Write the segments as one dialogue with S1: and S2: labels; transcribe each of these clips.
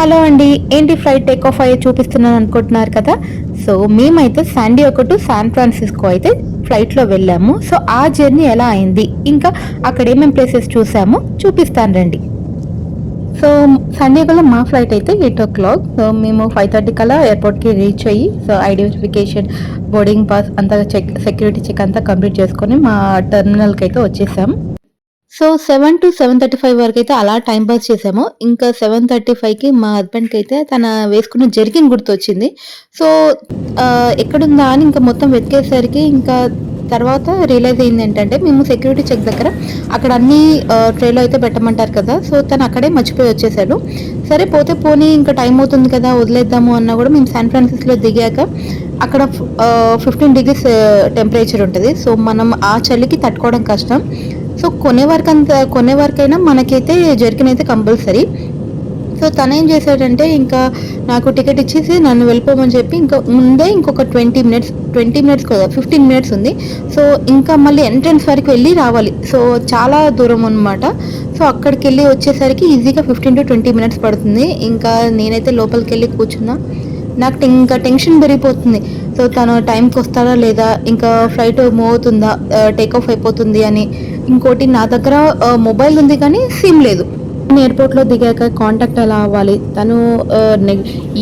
S1: Hello అండి ఏంటి flight take off అయ్యి చూపిస్తున్నాను అనుకుంటున్నారు కదా? సో మేమైతే శాండీ ఒక శాన్ ఫ్రాన్సిస్కో అయితే ఫ్లైట్లో వెళ్ళాము. సో ఆ జర్నీ ఎలా అయింది? ఇంకా అక్కడ ఏమేమి ప్లేసెస్ చూసాము? చూపిస్తాను రండి. సో సండే కల్లా మా ఫ్లైట్ అయితే ఎయిట్ ఓ క్లాక్ సో మేము ఫైవ్ థర్టీ కల్లా ఎయిర్పోర్ట్కి రీచ్ అయ్యి సో ఐడెంటిఫికేషన్ బోర్డింగ్ పాస్ అంతా చెక్ సెక్యూరిటీ చెక్ అంతా కంప్లీట్ చేసుకొని మా టెర్మినల్కి అయితే వచ్చేసాం. So seven to seven thirty five వరకు అయితే అలా టైం పాస్ చేసాము. ఇంకా సెవెన్ థర్టీ ఫైవ్కి మా హస్బెండ్కి అయితే తన వేసుకున్న జర్కిన్ గుర్తొచ్చింది. సో ఎక్కడుందా అని ఇంకా మొత్తం వెతికేసరికి ఇంకా తర్వాత రియలైజ్ అయింది ఏంటంటే మేము సెక్యూరిటీ చెక్ దగ్గర అక్కడ అన్ని ట్రేలో అయితే పెట్టమంటారు కదా సో తను అక్కడే మర్చిపోయి వచ్చేసాడు. సరే పోతే పోనీ ఇంకా టైం అవుతుంది కదా వదిలేద్దాము అన్నా కూడా మేము శాన్ ఫ్రాన్సిస్లో దిగాక అక్కడ ఫిఫ్టీన్ డిగ్రీస్ టెంపరేచర్ ఉంటుంది. సో మనం ఆ చలికి తట్టుకోవడం కష్టం. సో కొనే వరకు అంత కొనే వరకైనా మనకైతే జర్కిన్ అయితే కంపల్సరీ. సో తను ఏం చేశాడంటే ఇంకా నాకు టికెట్ ఇచ్చేసి నన్ను వెళ్ళిపోమని చెప్పి ఇంకా ముందే ఇంకొక ట్వంటీ మినిట్స్ ట్వంటీ మినిట్స్ కదా ఫిఫ్టీన్ మినిట్స్ ఉంది. సో ఇంకా మళ్ళీ ఎంట్రన్స్ వరకు వెళ్ళి రావాలి. సో చాలా దూరం అనమాట సో అక్కడికి వెళ్ళి వచ్చేసరికి ఈజీగా ఫిఫ్టీన్ టు ట్వంటీ మినిట్స్ పడుతుంది. ఇంకా నేనైతే లోపలికి వెళ్ళి కూర్చున్నా. నాకు ఇంకా టెన్షన్ పెరిగిపోతుంది. సో తను టైంకి వస్తాడా లేదా? ఇంకా ఫ్లైట్ మూవ్ అవుతుందా? టేక్ ఆఫ్ అయిపోతుంది అని. ఇంకోటి నా దగ్గర మొబైల్ ఉంది కానీ సిమ్ లేదు. నేను ఎయిర్పోర్ట్లో దిగాక కాంటాక్ట్ ఎలా అవ్వాలి? తను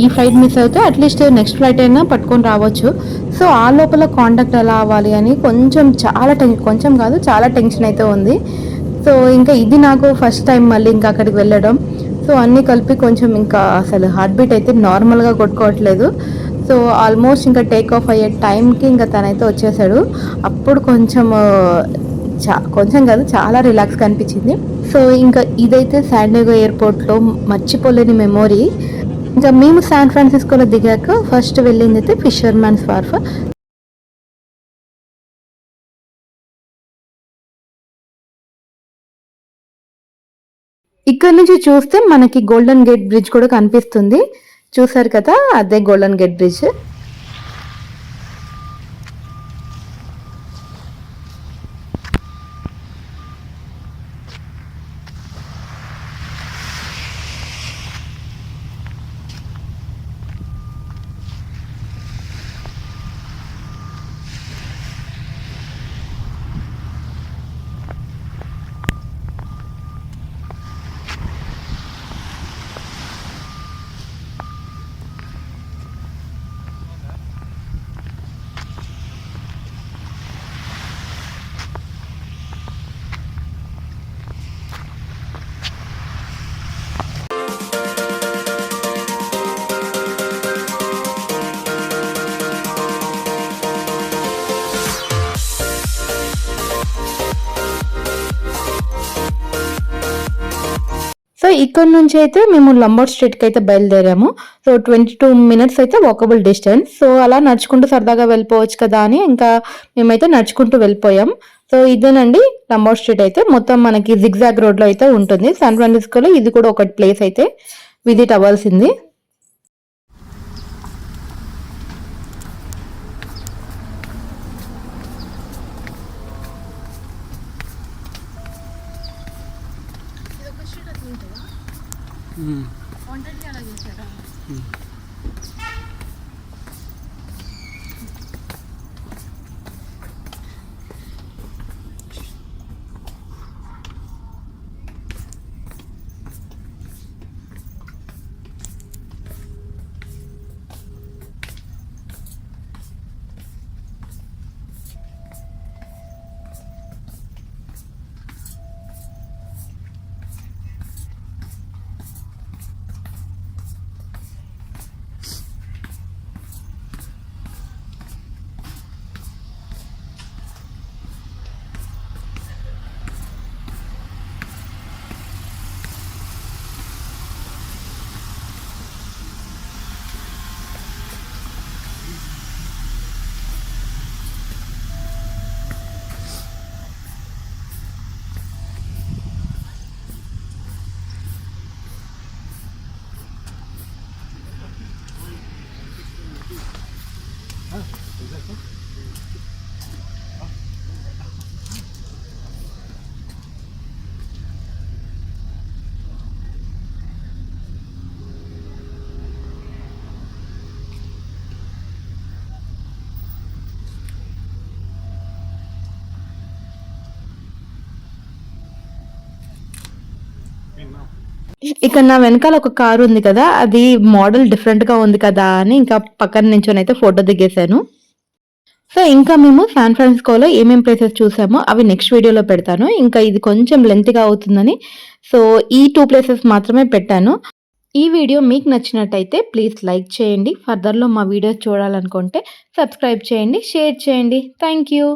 S1: ఈ ఫ్లైట్ మిస్ అయితే అట్లీస్ట్ నెక్స్ట్ ఫ్లైట్ అయినా పట్టుకొని రావచ్చు. సో ఆ లోపల కాంటాక్ట్ ఎలా అవ్వాలి అని కొంచెం చాలా టెన్షన్ కొంచెం కాదు చాలా టెన్షన్ అయితే ఉంది. సో ఇంకా ఇది నాకు ఫస్ట్ టైం మళ్ళీ ఇంకా అక్కడికి వెళ్ళడం. సో అన్నీ కలిపి కొంచెం ఇంకా అసలు హార్ట్ బీట్ అయితే నార్మల్గా కొట్టుకోవట్లేదు. సో ఆల్మోస్ట్ ఇంకా టేక్ ఆఫ్ అయ్యే టైంకి ఇంకా తనైతే వచ్చేసాడు. అప్పుడు కొంచెం చా కొంచెం కాదు చాలా రిలాక్స్గా అనిపించింది. సో ఇంకా ఇదైతే శాండిగో ఎయిర్పోర్ట్లో మర్చిపోలేని మెమొరీ ఇంకా మేము శాన్ ఫ్రాన్సిస్కోలో దిగాక ఫస్ట్ వెళ్ళింది అయితే ఫిషర్మ్యాన్స్ వార్ఫ్ ఇక్కడ నుంచి చూస్తే మనకి గోల్డెన్ గేట్ బ్రిడ్జ్ కూడా కనిపిస్తుంది. చూసారు కదా? అదే గోల్డెన్ గేట్ బ్రిడ్జ్ సో ఇక్కడ నుంచి అయితే మేము లంబోట్ స్ట్రీట్కి అయితే బయలుదేరాము. సో ట్వంటీ టూ మినిట్స్ అయితే వాకబుల్ డిస్టెన్స్ సో అలా నడుచుకుంటూ సరదాగా వెళ్ళిపోవచ్చు కదా అని ఇంకా మేమైతే నడుచుకుంటూ వెళ్ళిపోయాం. సో ఇదేనండి లంబోట్ స్ట్రీట్ అయితే. మొత్తం మనకి జిగ్జాగ్ రోడ్లో అయితే ఉంటుంది. సాన్ ఫ్రాన్సిస్కోలో ఇది కూడా ఒక ప్లేస్ అయితే. విజిట్ అవ్వాల్సింది. കോൺടാക്ട് ചെയ്യാൻ ఇక్కడ నా వెనకాల ఒక కారు ఉంది కదా అది మోడల్ డిఫరెంట్గా ఉంది కదా అని ఇంకా పక్కన నించొని అయితే ఫోటో దిగేశాను. సో ఇంకా మేము శాన్ ఫ్రాన్సిస్కోలో ఏమేమి ప్లేసెస్ చూసామో అవి నెక్స్ట్ వీడియోలో పెడతాను. ఇంకా ఇది కొంచెం లెంత్గా అవుతుందని. సో ఈ టూ ప్లేసెస్ మాత్రమే పెట్టాను. ఈ వీడియో మీకు నచ్చినట్టయితే ప్లీజ్ లైక్ చేయండి. ఫర్దర్లో మా వీడియోస్ చూడాలనుకుంటే సబ్స్క్రైబ్ చేయండి షేర్ చేయండి. Thank you